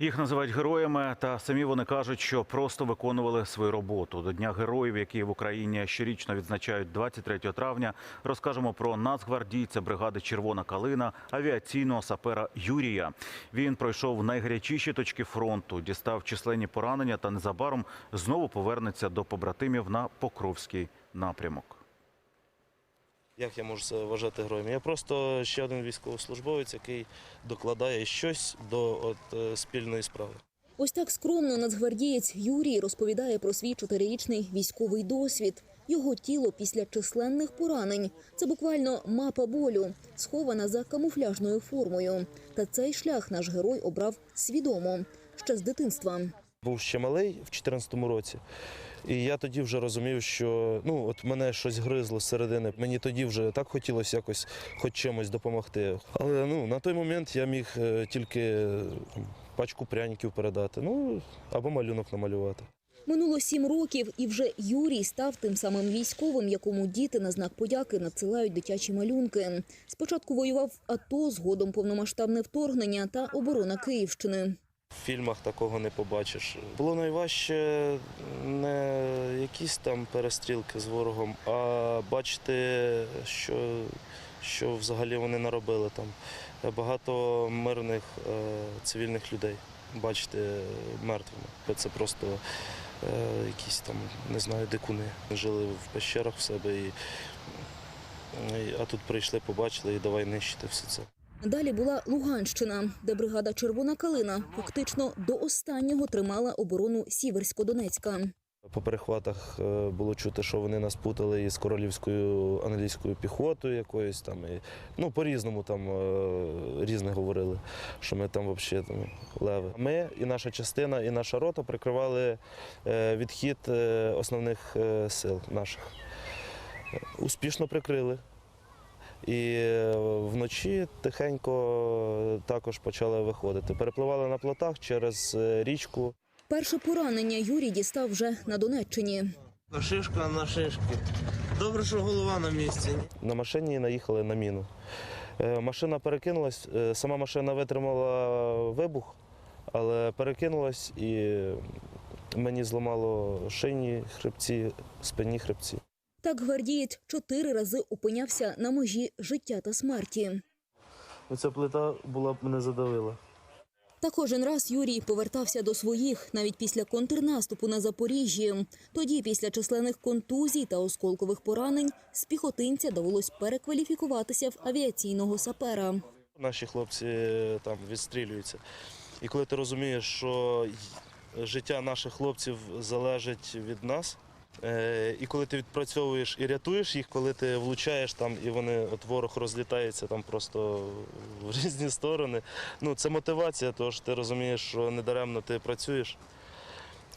Їх називають героями, та самі вони кажуть, що просто виконували свою роботу. До Дня героїв, які в Україні щорічно відзначають 23 травня, розкажемо про нацгвардійця бригади Червона калина, авіаційного сапера Юрія. Він пройшов найгарячіші точки фронту, дістав численні поранення та незабаром знову повернеться до побратимів на Покровський напрямок. Як я можу себе вважати героєм? Я просто ще один військовослужбовець, який докладає щось до от, е, спільної справи. Ось так скромно нацгвардієць Юрій розповідає про свій чотирирічний військовий досвід. Його тіло після численних поранень це bуквально мапа болю, схована за камуфляжною формою. Та цей шлях наш герой обрав свідомо ще з дитинства. Був ще малий в 2014 році, і я тоді вже розумів, що ну от мене щось гризло зсередини. Мені тоді вже так хотілося якось хоч чимось допомогти. Але ну на той момент я міг е, тільки пачку пряників передати, ну або малюнок намалювати. Минуло сім років, і вже Юрій став тим самим військовим, якому діти на знак подяки надсилають дитячі малюнки. Спочатку воював АТО, згодом повномасштабне вторгнення та оборона Київщини. В фільмах такого не побачиш. Було найважче не якісь там перестрілки з ворогом, а бачити, що, що взагалі вони наробили там. Багато мирних е, цивільних людей бачити мертвими. Це просто е, якісь там, не знаю, дикуни. Жили в пещерах в себе, і, а тут прийшли, побачили і давай нищити все це. Далі була Луганщина, де бригада Червона калина фактично до останнього тримала оборону Сіверсько-Донецька. По перехватах е, було чути, що вони нас путали із королівською англійською піхотою якоюсь там. І, ну, по-різному там е, різне говорили, що ми там взагалі там, леви. Ми і наша частина, і наша рота прикривали е, відхід основних сил наших. Успішно прикрили. І е, вночі тихенько також почали виходити. Перепливали на плотах через е, річку. Перше поранення Юрій дістав вже на Донеччині. На шишка на шишки. Добре, що голова на місці. На машині наїхали на міну. Е, Машина перекинулась, сама машина витримала вибух, але перекинулась і мені зламало шийні хребці, спинні хребці. Так гвардієць чотири рази опинявся на межі життя та смерті. Оця плита була б мене задавила. Та кожен раз Юрій повертався до своїх, навіть після контрнаступу на Запоріжжі. Тоді, після численних контузій та осколкових поранень, з піхотинця довелось перекваліфікуватися в авіаційного сапера. Наші хлопці е, там відстрілюються. І коли ти розумієш, що життя наших хлопців залежить від нас, і коли ти відпрацьовуєш і рятуєш їх, коли ти влучаєш там і вони от ворог розлітається там просто в різні сторони. Ну це мотивація, тому що ти розумієш, що недаремно ти працюєш.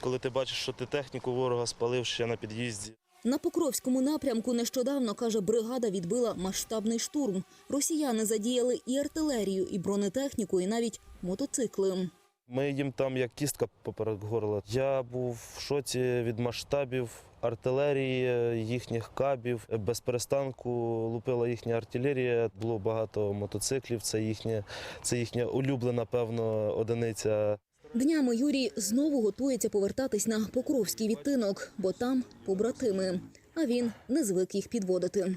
Коли ти бачиш, що ти техніку ворога спалив ще на під'їзді. На Покровському напрямку нещодавно, каже, бригада відбила масштабний штурм. Росіяни задіяли і артилерію, і бронетехніку, і навіть мотоцикли. Ми їм там як кістка поперед горла. Я був в шоці від масштабів артилерії, їхніх кабів. Без перестанку лупила їхня артилерія. Було багато мотоциклів. Це їхня, це їхня улюблена, певно, одиниця. Днями Юрій знову готується повертатись на Покровський відтинок, бо там побратими. А він не звик їх підводити.